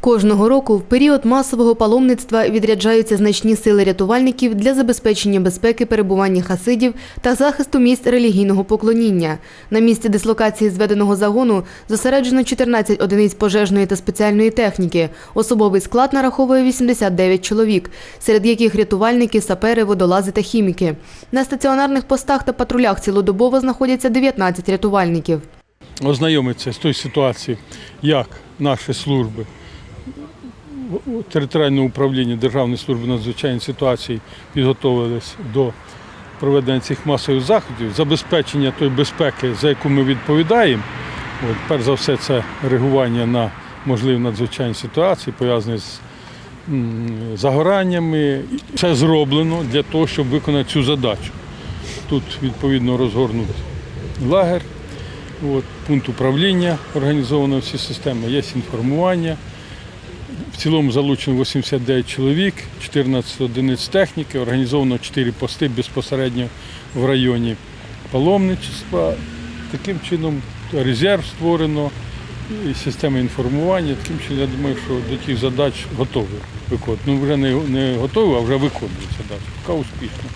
Кожного року в період масового паломництва відряджаються значні сили рятувальників для забезпечення безпеки перебування хасидів та захисту місць релігійного поклоніння. На місці дислокації зведеного загону зосереджено 14 одиниць пожежної та спеціальної техніки. Особовий склад нараховує 89 чоловік, серед яких рятувальники, сапери, водолази та хіміки. На стаціонарних постах та патрулях цілодобово знаходяться 19 рятувальників. ознайомитися з тою ситуацією, як наші служби територіального управління Державної служби надзвичайних ситуацій підготовились до проведення цих масових заходів, забезпечення тої безпеки, за яку ми відповідаємо. От, перш за все, це реагування на можливі надзвичайні ситуації, пов'язані з загораннями. Це зроблено для того, щоб виконати цю задачу. Тут відповідно розгорнутий лагер, От, пункт управління організовано всі системи, є інформування. В цілому залучено 89 чоловік, 14 одиниць техніки, організовано 4 пости безпосередньо в районі паломничества. Таким чином резерв створено, і система інформування. Таким чином, я думаю, що до тих задач готові виконувати. Ну вже не, готові, а вже виконують задачі. Поки успішно.